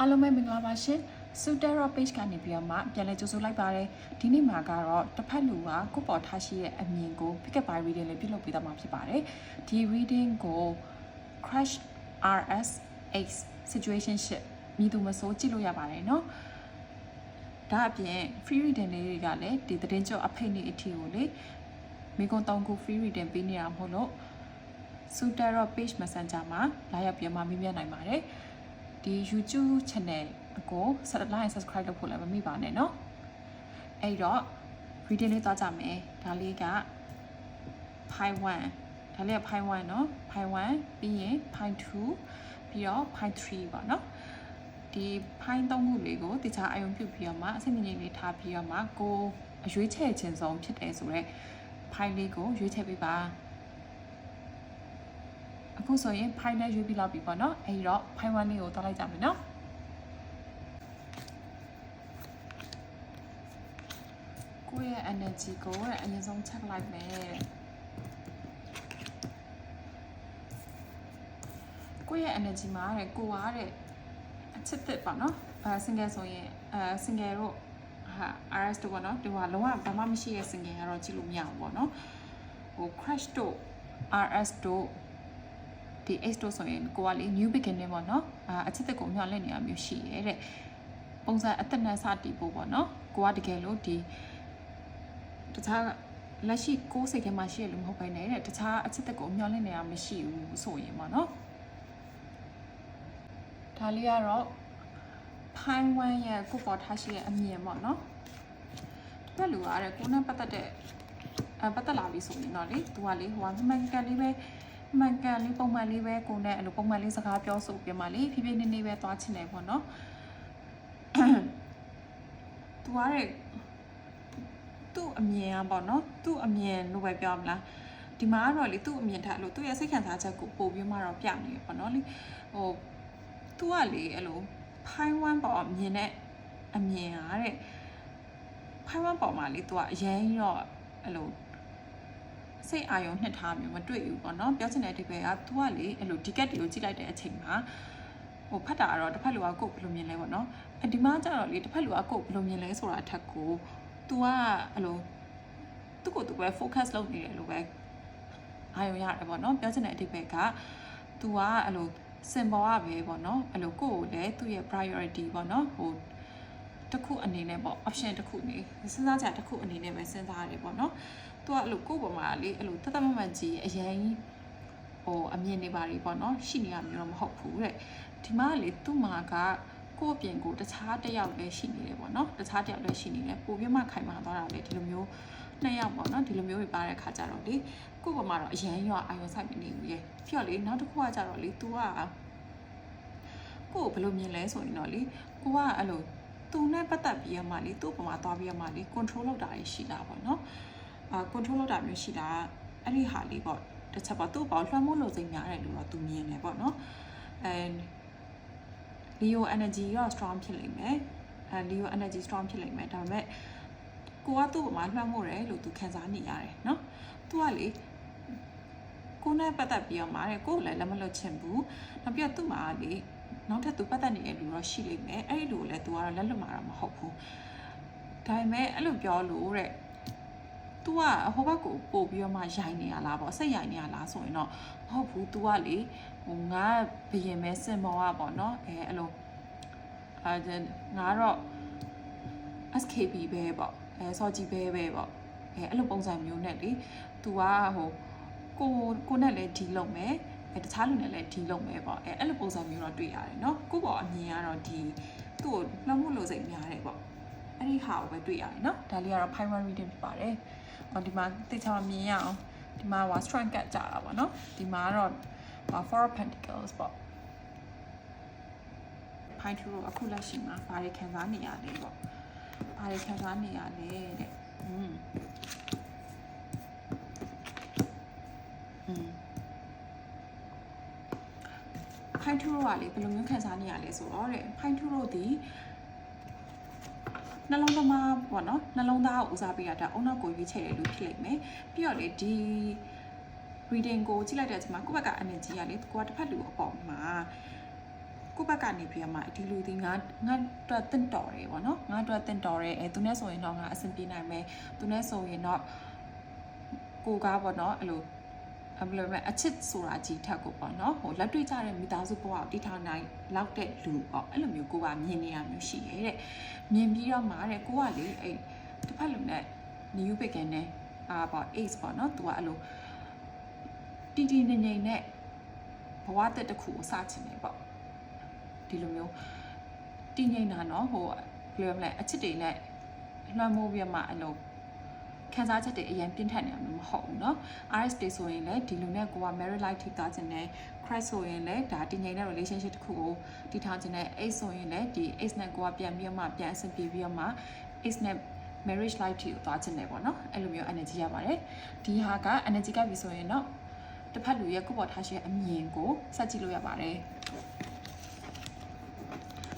အားလုံးပဲမင်္ဂလာပါရှင်။ Sutero page ကနေပြီးတော့မှပြန်လည်ကြိုဆိုလိုက်ပါရစေ။ဒီနေ့မှာကတော့တစ်ဖက်လူကကိုပေါ်ထားရှိတဲ့အမြင်ကို pick up by reading လေးပြုလုပ်ပေးသွားမှာဖြစ်ပါတယ်။ဒီ reading ကို crash RSX situationship မြည်သူမဆိုးကြည့်လို့ရပါတယ်နော်။ဒါအပြင် free reading လေးတွေကလည်းဒီသတင်းကြောအဖိတ်နေအထီကိုလေမိကွန်တောင်ခု free reading ပေးနေတာမဟုတ်လို့ Sutero page messenger မှာလာရောက်ပြန်မှမေးမြန်းနိုင်ပါတယ်။ ဒီ YouTube channel ကို like subscribe လုပ်ဖို့လည်းမမိပါနဲ့เนาะအဲ့တော့ reading လေးသွားကြမယ်ဒါလေးက pi 1ဒါလေးက pi 1เนาะ pi 1ပြီးရင် pi 2ပြီးတော့ pi 3ပေါ့เนาะဒီ pi သုံးခုလေးကိုတခြားအယုံပြုတ်ပြီးတော့မှအစိမ့်ငိမ့်လေးထားပြီးတော့မှကိုအရွေးချယ်ခြင်းဆုံးဖြစ်တယ်ဆိုတော့ pi လေးကိုရွေးချယ်ပေးပါ အခုဆိုရင် file နဲ့ရွေးပြီးလောက်ပြီပေါ့နော်အဲဒီတော့ file 1လေးကိုတွားလိုက်ကြမယ်နော်ကိုယ့်ရဲ့ energy ကိုအရင်ဆုံး check လိုက်မယ်ကိုယ့်ရဲ့ energy မှာတဲ့ကိုကတဲ့အချစ်သစ်ပေါ့နော်အဲ single ဆိုရင်အဲ single တို့ဟာ RS တို့ပေါ့နော်ဒီဟာလုံးဝဘာမှမရှိတဲ့ single ကတော့ကြည့်လို့မရဘူးပေါ့နော်ဟို crash တို့ RS တို့ ဒီ X တို့ဆိုရင်ကိုကလေ new beginning ပေါ့နော်အာအချစ်တစ်ကိုမျှော်လင့်နေရမျိုးရှိရဲတဲ့ပုံစံအသက်နဲ့စတည်ဖို့ပေါ့နော်ကိုကတကယ်လို့ဒီတခြားလက်ရှိကိုယ်စိတ်ထဲမှာရှိရလို့မဟုတ်ဘဲနဲ့တဲ့တခြားအချစ်တစ်ကိုမျှော်လင့်နေရမရှိဘူးဆိုရင်ပေါ့နော်ဒါလေးကတော့ဖိုင်ဝမ်ရဲ့ကိုပေါ်ထားရှိရဲ့အမြင်ပေါ့နော်ဒီဘက်လူကတဲ့ကိုနဲ့ပတ်သက်တဲ့အပတ်သက်လာပြီဆိုရင်တော့လေသူကလေဟိုကမှန်ကန်လေးပဲ မှန်ကန်လေးပုံမှန်လေးပဲကိုနဲ့အဲ့လိုပုံမှန်လေးစကားပြောဆိုပြမှာလေဖြည်းဖြည်းနေနေပဲသွားချင်တယ်ပေါ့နော်သူကတဲ့သူ့အမြင်อ่ะပေါ့နော်သူ့အမြင်လို့ပဲပြောမလားဒီမှာကတော့လေသူ့အမြင်ထားလို့သူ့ရဲ့စိတ်ခံစားချက်ကိုပို့ပြီးမှတော့ပြနေရပေါ့နော်လေဟိုသူကလေအဲ့လိုဖိုင်ဝမ်ပေါ်မြင်တဲ့အမြင်อ่ะတဲ့ဖိုင်ဝမ်ပေါ်မှာလေသူကအရင်တော့အဲ့လို စိတ်အာရုံနှစ်ထားမျိုးမတွေ့ဘူးပေါ့နော်ပြောချင်တဲ့ဒီဘက်ကသူကလေအဲ့လိုဒီကက်တွေကိုကြည့်လိုက်တဲ့အချိန်မှာဟိုဖတ်တာကတော့တစ်ဖက်လူကကိုယ်ဘယ်လိုမြင်လဲပေါ့နော်အဒီမှာကျတော့လေတစ်ဖက်လူကကိုယ်ဘယ်လိုမြင်လဲဆိုတာအထက်ကို तू ကအဲ့လိုသူ့ကိုသူပဲ focus လုပ်နေတယ်လို့ပဲအာရုံရတယ်ပေါ့နော်ပြောချင်တဲ့အဓိပ္ပာယ်က तू ကအဲ့လို symbol อ่ะပဲပေါ့เนาะအဲ့လိုကိုယ်ကိုလည်းသူ့ရဲ့ priority ပေါ့เนาะဟိုတစ်ခုအနေနဲ့ပေါ့ option တစ်ခုနေစဉ်းစားချက်တစ်ခုအနေနဲ့ပဲစဉ်းစားရတယ်ပေါ့เนาะ သူကအဲ့လိုကိုယ့်ပေါ်မှာလေအဲ့လိုတသက်မမှန်ကြီးအရင်ဟိုအမြင်နေပါလေပေါ့နော်ရှိနေရမျိုးတော့မဟုတ်ဘူးတဲ့ဒီမှာလေသူ့မှာကကိုယ့်အပြင်ကိုတခြားတစ်ယောက်လည်းရှိနေတယ်ပေါ့နော်တခြားတစ်ယောက်လည်းရှိနေတယ်ပိုပြီးမှခိုင်မာသွားတာလေဒီလိုမျိုးနှစ်ယောက်ပေါ့နော်ဒီလိုမျိုးပြပါတဲ့ခါကြတော့လေကိုယ့်ပေါ်မှာတော့အရင်ရောအာရုံစိုက်မနေဘူးရဲ့ပြီးတော့လေနောက်တစ်ခုကကြတော့လေ तू ကကိုယ်ဘယ်လိုမြင်လဲဆိုရင်တော့လေကိုကအဲ့လိုသူနဲ့ပတ်သက်ပြီးရမှလေသူ့ပေါ်မှာသွားပြီးရမှလေ control လုပ်တာရှိတာပေါ့နော်အာ control လုပ်တာမျိုးရှိတာအဲ့ဒီဟာလေးပေါ့တစ်ချက်ပေါ့သူ့ပေါ့လွှမ်းမိုးလိုစိတ်များတယ်လို့တော့သူမြင်တယ်ပေါ့နော်အဲ Leo energy ရော strong ဖြစ်လိမ့်မယ်အဲ Leo energy strong ဖြစ်လိမ့်မယ်ဒါပေမဲ့ကိုကသူ့ပေါ်မှာလွှမ်းမိုးတယ်လို့သူခံစားနေရတယ်နော်သူကလေကိုနဲ့ပတ်သက်ပြီးတော့မာတယ်ကိုလည်းလက်မလွတ်ချင်ဘူးနောက်ပြီးတော့သူ့မှာလေနောက်ထပ်သူပတ်သက်နေတဲ့လူတော့ရှိလိမ့်မယ်အဲ့ဒီလူကိုလည်းသူကတော့လက်လွတ်မှာတော့မဟုတ်ဘူးဒါပေမဲ့အဲ့လိုပြောလို့တဲ့ तू ကဟိုဘက်ကိုပို့ပြီးတော့မှရိုင်နေရလားပေါ့စိတ်ရိုင်နေရလားဆိုရင်တော့မဟုတ်ဘူး तू ကလေဟိုငါဘယင်မဲစင်မောကပေါ့နော်အဲအဲ့လိုအဲငါတော့ SKB ပဲပေါ့အဲစောကြီးပဲပဲပေါ့အဲအဲ့လိုပုံစံမျိုးနဲ့လေ तू ကဟိုကိုကိုနဲ့လည်းဒီလုပ်မယ်အဲတခြားလူနဲ့လည်းဒီလုပ်မယ်ပေါ့အဲအဲ့လိုပုံစံမျိုးတော့တွေ့ရတယ်နော်ကိုပေါ့အမြင်ကတော့ဒီသူ့ကိုနှမှုလို့စိတ်များတယ်ပေါ့ အဲ့ဒီဟာကိုပဲတွေ့ရတယ်နော်ဒါလေးကတော့ primary reading ဖြစ်ပါတယ်ဟောဒီမှာတိတ်ချောင်းမြင်ရအောင်ဒီမှာဟို strength ကကြတာပေါ့နော်ဒီမှာကတော့ four of pentacles ပေါ့ pine tree အခုလက်ရှိမှာဘာတွေခံစားနေရလဲပေါ့ဘာတွေခံစားနေရလဲတဲ့อืมอืม pine tree ကလေဘယ်လိုမျိုးခံစားနေရလဲဆိုတော့တဲ့ pine tree ဒီ နှလုံးသမားပေါ့နော်နှလုံးသားကိုဦးစားပေးရတာအုံနောက်ကိုရွေးချယ်တယ်လို့ဖြစ်လိမ့်မယ်ပြီးတော့လေဒီ reading ကိုကြည့်လိုက်တဲ့အချိန်မှာကိုယ့်ဘက်က energy ကလေကိုကတစ်ဖက်လူအပေါ်မှာကိုယ့်ဘက်ကနေပြီးတော့မှဒီလူဒီငါငါအတွက်တင့်တော်တယ်ပေါ့နော်ငါအတွက်တင့်တော်တယ်အဲသူနဲ့ဆိုရင်တော့ငါအဆင်ပြေနိုင်မယ်သူနဲ့ဆိုရင်တော့ကိုကားပေါ့နော်အဲ့လို အဘလို့မဲ့အချစ်ဆိုတာကြီးထက်ကိုပေါ့နော်ဟိုလက်တွေ့ကြတဲ့မိသားစုဘဝကိုတည်ထောင်နိုင်လောက်တဲ့လူပေါ့အဲ့လိုမျိုးကိုကမြင်နေရမျိုးရှိရဲ့တဲ့မြင်ပြီးတော့မှတဲ့ကိုကလေအဲ့တစ်ဖက်လူနဲ့ new begin နဲ့အာပေါ့ ace ပေါ့နော်သူကအဲ့လိုတီတီနေနေနဲ့ဘဝတက်တစ်ခုကိုစချင်တယ်ပေါ့ဒီလိုမျိုးတည်ငြိမ်တာနော်ဟိုဘယ်လိုမလဲအချစ်တွေနဲ့လွှမ်းမိုးပြီးမှအဲ့လို ခံစားချက်တွေအရင်ပြင်းထန်နေမှာမဟုတ်ဘူးเนาะ RS တွေဆိုရင်လည်းဒီလိုနဲ့ကိုက married life ထိသားခြင်းနဲ့ Christ ဆိုရင်လည်းဒါတည်ငြိမ်တဲ့ relationship တစ်ခုကိုတည်ထားခြင်းနဲ့ Ace ဆိုရင်လည်းဒီ Ace နဲ့ကိုကပြန်ပြီးတော့မှပြန်အဆင်ပြေပြီးတော့မှ Ace နဲ့ marriage life ထိကိုသွားခြင်းနဲ့ပေါ့နော်အဲ့လိုမျိုး energy ရပါတယ်ဒီဟာက energy ကပြီဆိုရင်တော့တစ်ဖက်လူရဲ့ကိုယ့်ပေါ်ထားရှိတဲ့အမြင်ကိုစက်ကြည့်လို့ရပါတယ်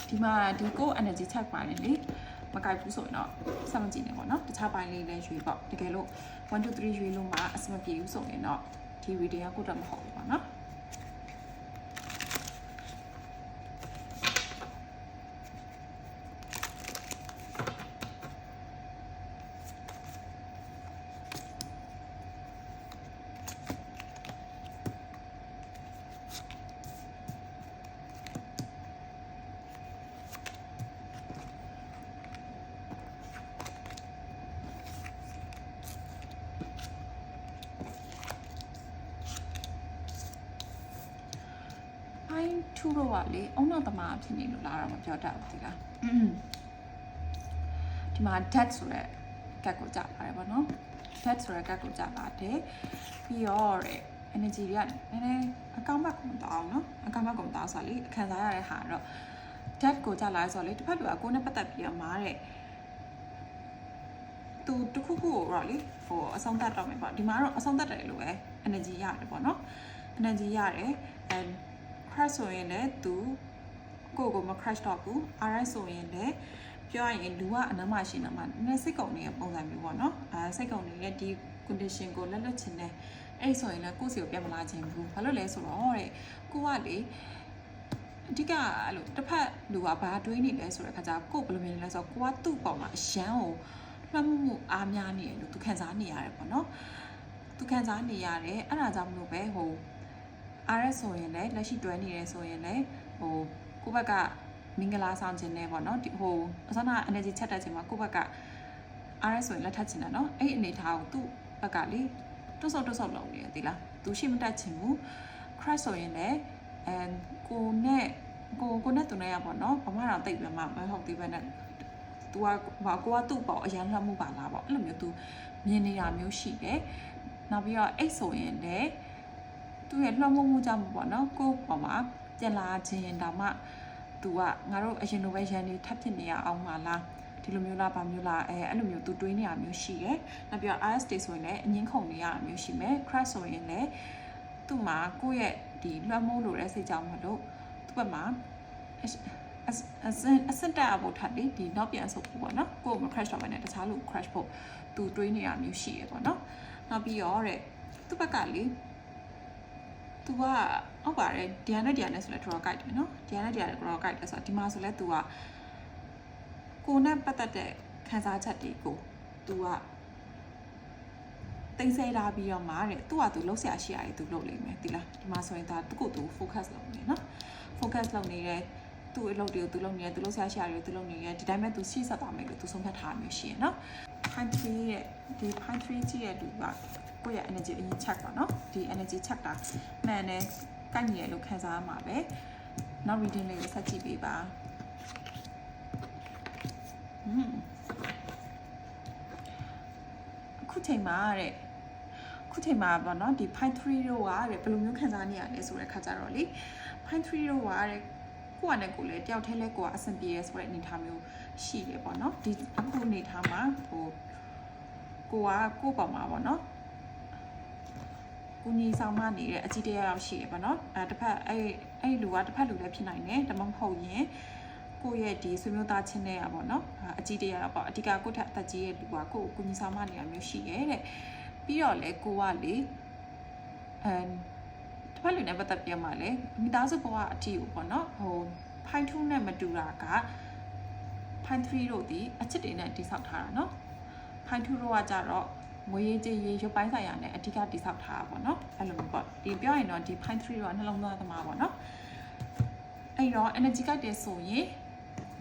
ဒီမှာဒီကို energy check ပါတယ်လေ မကိုက်ဘူးဆိုရင်တော့စမ်းမကြည့်နဲ့ပေါ့နော်တခြားပိုင်းလေးလည်းရွေးပေါ့တကယ်လို့1 2 3ရွေးလို့မှအဆင်မပြေဘူးဆိုရင်တော့ဒီ reading ကကိုတော့မဟုတ်ဘူးပေါ့နော် ไอ้ทูโรอ่ะလေအုံနောက်သမားဖြစ်နေလို့လားတော့မပြောတတ်ဘူးဒီလားอืมဒီမှာ dead ဆိုတဲ့ကတ်ကိုကြာလာတယ်ပေါ့နော် dead ဆိုတဲ့ကတ်ကိုကြာလာတယ်ပြီးတော့တဲ့ energy တွေကနည်းနည်းအကောင့်ဘက်ကိုမတောင်းเนาะအကောင့်ဘက်ကိုမတောင်းဆိုတော့လေခံစားရတဲ့ဟာတော့ dead ကိုကြာလာဆိုတော့လေတစ်ဖက်လူကကိုယ်နဲ့ပတ်သက်ပြီးတော့မားတဲ့သူတခုခုကိုတော့လေဟိုအဆုံးသတ်တော့မယ်ပေါ့ဒီမှာတော့အဆုံးသတ်တယ်လို့ပဲ energy ရတယ်ပေါ့နော် energy ရတယ်အဲ crash ဆိုရင်လည်းသူကိုယ့်ကိုမ crash တော့ဘူး RS ဆိုရင်လည်းပြောရရင်လူကအနမ်းမရှိနေမှာနည်းနည်းစိတ်ကုန်နေတဲ့ပုံစံမျိုးပေါ့နော်အဲစိတ်ကုန်နေတဲ့ဒီ condition ကိုလက်လွတ်ချင်တယ်အဲ့ဆိုရင်လည်းကိုယ့်စီကိုပြန်မလာချင်ဘူးဘာလို့လဲဆိုတော့တဲ့ကိုကလေအဓိကအဲ့လိုတစ်ဖက်လူကဘာတွေးနေလဲဆိုတဲ့ခါကျကိုယ်ဘယ်လိုမြင်လဲဆိုတော့ကိုကသူ့ပေါ်မှာအရန်ကိုလွှမ်းမိုးမှုအားများနေတယ်လို့သူခံစားနေရတယ်ပေါ့နော်သူခံစားနေရတယ်အဲ့ဒါကြောင့်မလို့ပဲဟို RS ဆိုရင်လည်းလက်ရှိတွဲနေတယ်ဆိုရင်လည်းဟိုကိုယ့်ဘက်ကမင်္ဂလာဆောင်ခြင်းနဲ့ပေါ့နော်ဒီဟိုအစနာ energy ချက်တက်ခြင်းမှာကိုယ့်ဘက်က RS ဆိုရင်လက်ထပ်ခြင်းတာနော်အဲ့အနေထားကိုသူ့ဘက်ကလေတွတ်ဆော့တွတ်ဆော့လုပ်နေတယ်ဒီလားသူရှိမတက်ခြင်းဘူး crash ဆိုရင်လည်းအဲကိုနဲ့ကိုကိုနဲ့သူနဲ့ရပေါ့နော်ဘာမှတော့တိတ်ပြမှာမဟုတ်သေးပဲနဲ့ तू ကဘာကိုကသူ့ပေါ့အရန်လှမှုပါလားပေါ့အဲ့လိုမျိုး तू မြင်နေတာမျိုးရှိတယ်နောက်ပြီးတော့အိတ်ဆိုရင်လည်း သူ့ရဲ့လွှမ်းမိုးမှုကြောင့်ပေါ့နော်ကိုယ့်ပေါ်မှာပြန်လာခြင်းဒါမှသူကငါတို့အရင်လိုပဲရန်တွေထပ်ဖြစ်နေရအောင်ပါလားဒီလိုမျိုးလားဗာမျိုးလားအဲအဲ့လိုမျိုးသူတွေးနေတာမျိုးရှိတယ်။နောက်ပြီးတော့ IST ဆိုရင်လည်းအငင်းခုန်နေရတာမျိုးရှိမယ်။ crash ဆိုရင်လည်းသူ့မှာကိုယ့်ရဲ့ဒီလွှမ်းမိုးလိုတဲ့စိတ်ကြောင့်မလို့သူ့ဘက်မှာအစအစတက်အဖို့ထပ်ပြီးဒီနောက်ပြန်ဆုပ်ဖို့ပေါ့နော်ကိုယ်မ crash တော့ဘဲနဲ့တခြားလူ crash ဖို့သူတွေးနေတာမျိုးရှိရပေါ့နော်နောက်ပြီးတော့တဲ့သူ့ဘက်ကလေ သူကဟုတ်ပါတယ်ဒီယာနဲ့ဒီယာနဲ့ဆိုလဲ draw guide တယ်နော်ဒီယာနဲ့ဒီယာနဲ့ draw guide တယ်ဆိုတော့ဒီမှာဆိုလဲ तू ကကိုနဲ့ပတ်သက်တဲ့ခန်းစားချက်တွေကို तू ကတင်ဆဲထားပြီးတော့မှတဲ့သူ့ဟာသူလှုပ်ရှားရှိရတယ်သူလှုပ်လိမ့်မယ်ဒီလားဒီမှာဆိုရင်ဒါသူ့ကိုသူ focus လုပ်နေနော် focus လုပ်နေတယ်သူ့အလုပ်တွေကိုသူလုပ်နေတယ်သူလှုပ်ရှားရှိရတယ်သူလုပ်နေတယ်ဒီတိုင်းပဲသူရှိဆက်သွားမယ်လို့သူဆုံးဖြတ်ထားမျိုးရှိရနော် pine tree ရဲ့ဒီ pine tree ကြီးရဲ့လူက ကိုယ့်ရဲ့ energy အရင် check ပါနော်ဒီ energy check တာမှန်တယ်ကိုက်ညီရလို့ခံစားရမှာပဲနောက် reading လေးကိုဆက်ကြည့်ပေးပါဟွန်းအခုချိန်မှာတဲ့အခုချိန်မှာပေါ့နော်ဒီ pine tree တို့ကတဲ့ဘယ်လိုမျိုးခံစားနေရလဲဆိုတဲ့ခါကြတော့လေ pine tree တို့ကတဲ့ကိုကနဲ့ကိုလည်းတယောက်တည်းလဲကိုကအဆင်ပြေရဲဆိုတဲ့အနေအထားမျိုးရှိတယ်ပေါ့နော်ဒီအခုအနေအထားမှာဟိုကိုကကိုပေါ့မှာပေါ့နော် ကိုညီဆောင်မနေတဲ့အကြီးတရရောက်ရှိရပေါ့နော်အဲတစ်ဖက်အဲ့အဲ့လူကတစ်ဖက်လူလည်းဖြစ်နိုင်တယ်ဒါမှမဟုတ်ရင်ကိုယ့်ရဲ့ဒီဆွေမျိုးသားချင်းတွေကပေါ့နော်အကြီးတရပေါ့အဓိကကိုယ့်ထက်အသက်ကြီးရဲ့လူကကိုယ့်ကိုကိုညီဆောင်မနေတာမျိုးရှိရဲတဲ့ပြီးတော့လေကိုကလေအဲတစ်ဖက်လူနဲ့ပတ်သက်ပြမှလည်းမိသားစုဘဝအထီကိုပေါ့နော်ဟို Pine 2နဲ့မတူတာက Pine 3တို့ဒီအချစ်တွေနဲ့တိဆောက်ထားတာเนาะ Pine 2တို့ကကြတော့ ငွေရေးကြေးရေးရုပ်ပိုင်းဆိုင်ရာနဲ့အဓိကတိဆောက်ထားတာပေါ့နော်အဲ့လိုမျိုးပေါ့ဒီပြောရင်တော့ဒီ point 3တော့နှလုံးသားသမားပေါ့နော်အဲ့တော့ energy guide တယ်ဆိုရင်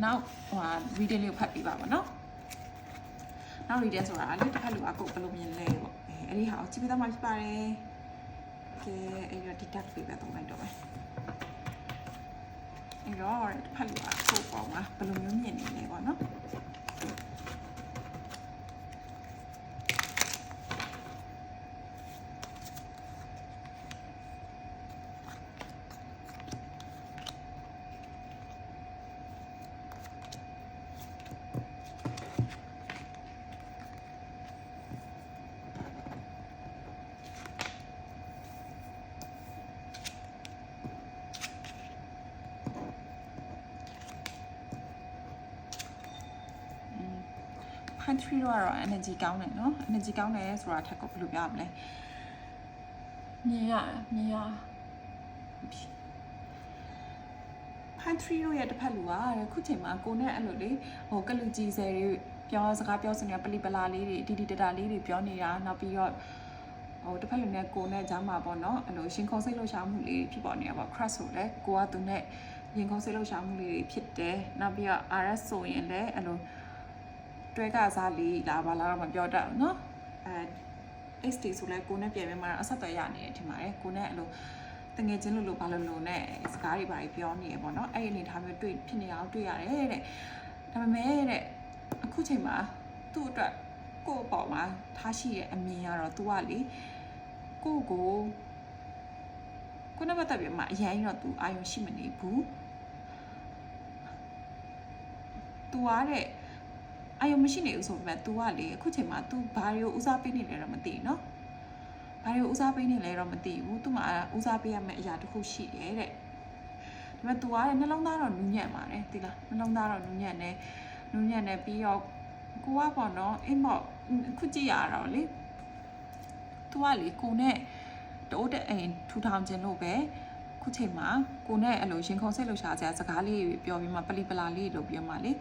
နောက်ဟို reading လေးကိုဖတ်ပြပါပေါ့နော်နောက် reading ဆိုတာလေတစ်ခါလူအကုတ်ဘယ်လိုမြင်လဲပေါ့အဲအဲ့ဒီဟာကိုကြည့်ပြသမှာဖြစ်ပါတယ်ကဲအဲ့တော့ deduct ပြပဲသုံးလိုက်တော့မယ်အဲ့တော့တစ်ခါလူအကုတ်ပေါ့မှာဘယ်လိုမျိုးမြင်နေလဲပေါ့နော် hand 3တော့ကတော့ energy ကောင်းတယ်နော် energy ကောင်းတယ်ဆိုတာထက်ကိုဘယ်လိုပြောရမလဲမြင်ရမြင်ရ hand 3တို့ရဲ့တစ်ဖက်လူကတဲ့ခုချိန်မှာကိုနဲ့အဲ့လိုလေဟိုကလူကြီးဆယ်တွေပြောစကားပြောစနေတာပလီပလာလေးတွေဒီဒီတတာလေးတွေပြောနေတာနောက်ပြီးတော့ဟိုတစ်ဖက်လူနဲ့ကိုနဲ့ကြားမှာပေါ့နော်အဲ့လိုရှင်ခုံစိတ်လှုပ်ရှားမှုလေးဖြစ်ပေါ်နေတာပေါ့ crush ဆိုလဲကိုကသူနဲ့ရင်ခုံစိတ်လှုပ်ရှားမှုလေးတွေဖြစ်တယ်နောက်ပြီးတော့ RS ဆိုရင်လည်းအဲ့လို တွဲကစားလေးလာပါလားတော့မပြောတတ်ဘူးเนาะအဲ XT ဆိုလဲကိုနဲ့ပြန်ပြန်มาအဆက်အသွယ်ရနေတယ်ထင်ပါတယ်ကိုနဲ့အဲ့လိုတငယ်ချင်းလို့လို့ဘာလို့လို့နဲ့စကားတွေဘာတွေပြောနေရပေါ့เนาะအဲ့ဒီအနေထားမျိုးတွေ့ဖြစ်နေအောင်တွေ့ရတယ်တဲ့ဒါပေမဲ့တဲ့အခုချိန်မှာသူ့အတွက်ကိုယ့်အပေါ်မှာထားရှိတဲ့အမြင်ကတော့ तू ကလေကိုယ့်ကိုကိုနဲ့ပတ်သက်ပြီးမှအရင်တော့ तू အာရုံရှိမနေဘူး तू ကတဲ့ အာယုံမရှိနေဘူးဆိုပေမဲ့ तू ကလေအခုချိန်မှာ तू ဘာတွေကိုဦးစားပေးနေလဲတော့မသိဘူးနော်ဘာတွေကိုဦးစားပေးနေလဲတော့မသိဘူးသူ့မှာဦးစားပေးရမယ့်အရာတစ်ခုရှိတယ်တဲ့ဒါပေမဲ့ तू ကလည်းနှလုံးသားတော့နူးညံ့ပါတယ်သိလားနှလုံးသားတော့နူးညံ့နေနူးညံ့နေပြီးတော့ကိုကပေါ့နော်အင်းပေါ့ခုကြည့်ရတော့လေ तू ကလေကိုနဲ့တိုးတဲ့အိမ်ထူထောင်ခြင်းလို့ပဲခုချိန်မှာကိုနဲ့အလိုရင်ခုန်စိတ်လှူရှားစရာစကားလေးပြောပြီးမှပလီပလာလေးတို့ပြောမှလေ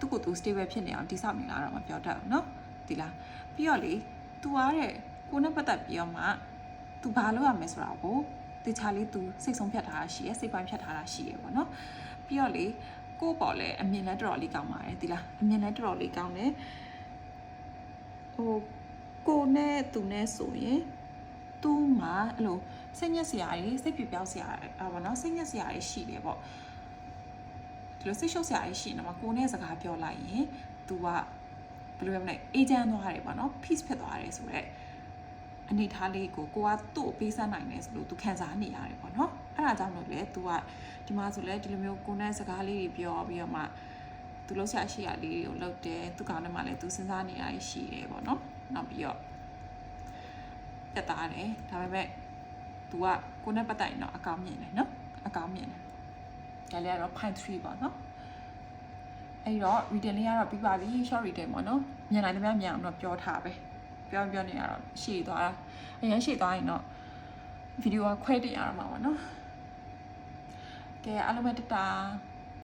သူ့ကိုသူ stable ဖြစ်နေအောင်တိဆောက်နေလားတော့မပြောတတ်ဘူးเนาะဒီလားပြီးတော့လေ तू အားတဲ့ကိုနဲ့ပတ်သက်ပြီးတော့မှ तू ဘာလုပ်ရမလဲဆိုတာကိုတေချာလေး तू စိတ်ဆုံးဖြတ်ထားတာရှိရယ်စိတ်ပိုင်းဖြတ်ထားတာရှိရယ်ပေါ့เนาะပြီးတော့လေကို့ပေါ်လဲအမြင်လဲတော်တော်လေးကောင်းပါတယ်ဒီလားအမြင်လဲတော်တော်လေးကောင်းတယ်ဟိုကိုနဲ့သူနဲ့ဆိုရင်သူ့မှာအဲ့လိုစိတ်ညစ်စရာတွေစိတ်ပြပြောက်စရာอ่ะဗောနော်စိတ်ညစ်စရာတွေရှိတယ်ပေါ့ ဒီလိုစိတ်ရှုပ်စရာကြီးရှိနေမှာကိုနဲ့စကားပြောလိုက်ရင် तू ကဘယ်လိုပြောမလဲအေဂျင့်သွားတယ်ပေါ့နော် peace ဖြစ်သွားတယ်ဆိုတော့အနေထားလေးကိုကိုကသူ့ကိုပေးစမ်းနိုင်တယ်ဆိုလို့ तू ခံစားနေရတယ်ပေါ့နော်အဲ့ဒါကြောင့်လို့လေ तू ကဒီမှာဆိုလဲဒီလိုမျိုးကိုနဲ့စကားလေးတွေပြောပြီးတော့မှ तू လှုပ်ရှားရှိရလေးတွေကိုလှုပ်တယ်သူကောင်နဲ့မှလည်း तू စဉ်းစားနေရရှိတယ်ပေါ့နော်နောက်ပြီးတော့တက်တာတယ်ဒါပေမဲ့ तू ကကိုနဲ့ပတ်သက်ရင်တော့အကောင်းမြင်တယ်နော်အကောင်းမြင်တယ် ဒါလေးကတော့ pine 3ပေါ့နော်အဲ့တော့ reading လေးကတော့ပြီးပါပြီ short reading ပေါ့နော်မြင်နိုင်တယ်များမြင်အောင်တော့ပြောထားပဲပြောပြောနေရတော့ရှည်သွားတာအရင်ရှည်သွားရင်တော့ဗီဒီယိုကခွဲတင်ရမှာပေါ့နော်ကဲအားလုံးပဲတတာ